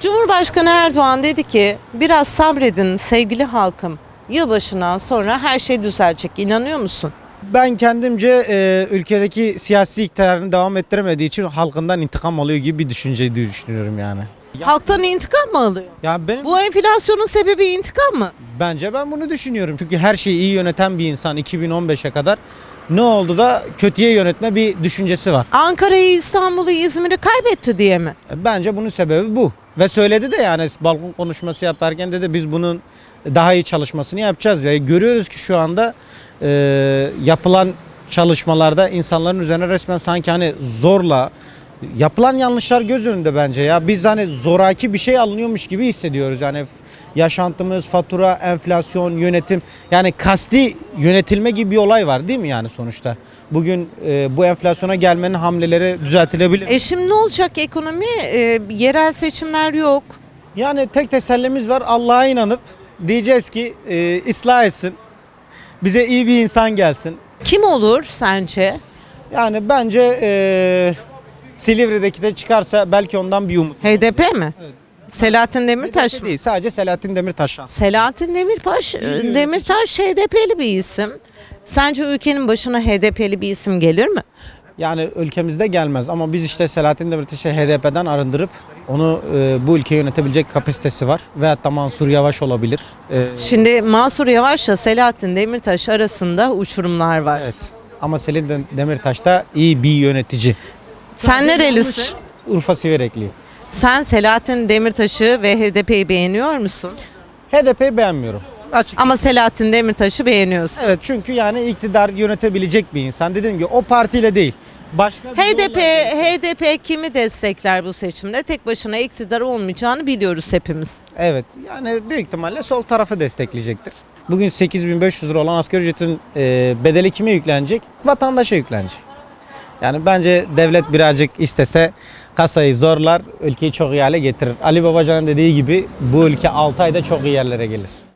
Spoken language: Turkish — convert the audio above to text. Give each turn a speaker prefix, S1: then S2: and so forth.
S1: Cumhurbaşkanı Erdoğan dedi ki biraz sabredin sevgili halkım. Yılbaşından sonra her şey düzelecek. İnanıyor musun?
S2: Ben kendimce e, ülkedeki siyasi iktidarını devam ettiremediği için halkından intikam alıyor gibi bir düşünce düşünüyorum yani.
S1: Halktan intikam mı alıyor?
S2: Ya benim
S1: Bu enflasyonun sebebi intikam mı?
S2: bence ben bunu düşünüyorum. Çünkü her şeyi iyi yöneten bir insan 2015'e kadar ne oldu da kötüye yönetme bir düşüncesi var.
S1: Ankara'yı, İstanbul'u, İzmir'i kaybetti diye mi?
S2: E, Bence bunun sebebi bu. Ve söyledi de yani balkon konuşması yaparken dedi biz bunun daha iyi çalışmasını yapacağız. Ve görüyoruz ki şu anda e, yapılan çalışmalarda insanların üzerine resmen sanki hani zorla yapılan yanlışlar göz önünde bence ya. Biz hani zoraki bir şey alınıyormuş gibi hissediyoruz. Yani yaşantımız, fatura, enflasyon, yönetim yani kasti yönetilme gibi bir olay var değil mi yani sonuçta? Bugün e, bu enflasyona gelmenin hamleleri düzeltilebilir.
S1: E şimdi ne olacak ekonomi? E, yerel seçimler yok.
S2: Yani tek tesellimiz var Allah'a inanıp diyeceğiz ki e, ıslah etsin. Bize iyi bir insan gelsin.
S1: Kim olur sence?
S2: Yani bence e, Silivri'deki de çıkarsa belki ondan bir umut.
S1: HDP mi? Selahattin Demirtaş mı?
S2: Değil sadece Selahattin Demirtaş şahsı.
S1: Selahattin Demirtaş, Demirtaş HDP'li bir isim. Sence ülkenin başına HDP'li bir isim gelir mi?
S2: Yani ülkemizde gelmez ama biz işte Selahattin Demirtaş'ı HDP'den arındırıp onu e, bu ülkeyi yönetebilecek kapasitesi var. Veyahut da Mansur Yavaş olabilir. E,
S1: Şimdi Mansur Yavaş'la Selahattin Demirtaş arasında uçurumlar var.
S2: evet. Ama Selin Demirtaş da iyi bir yönetici.
S1: Sen nerelisin?
S2: Urfa Siverekli.
S1: Sen Selahattin Demirtaş'ı ve HDP'yi beğeniyor musun?
S2: HDP'yi beğenmiyorum. Açık.
S1: Ama Selahattin Demirtaş'ı beğeniyorsun.
S2: Evet çünkü yani iktidar yönetebilecek bir insan. Dediğim gibi o partiyle değil. Başka bir
S1: HDP HDP kimi destekler bu seçimde? Tek başına iktidar olmayacağını biliyoruz hepimiz.
S2: Evet yani büyük ihtimalle sol tarafı destekleyecektir. Bugün 8500 lira olan asgari ücretin e, bedeli kime yüklenecek? Vatandaşa yüklenecek. Yani bence devlet birazcık istese kasayı zorlar, ülkeyi çok iyi hale getirir. Ali Babacan'ın dediği gibi bu ülke 6 ayda çok iyi yerlere gelir.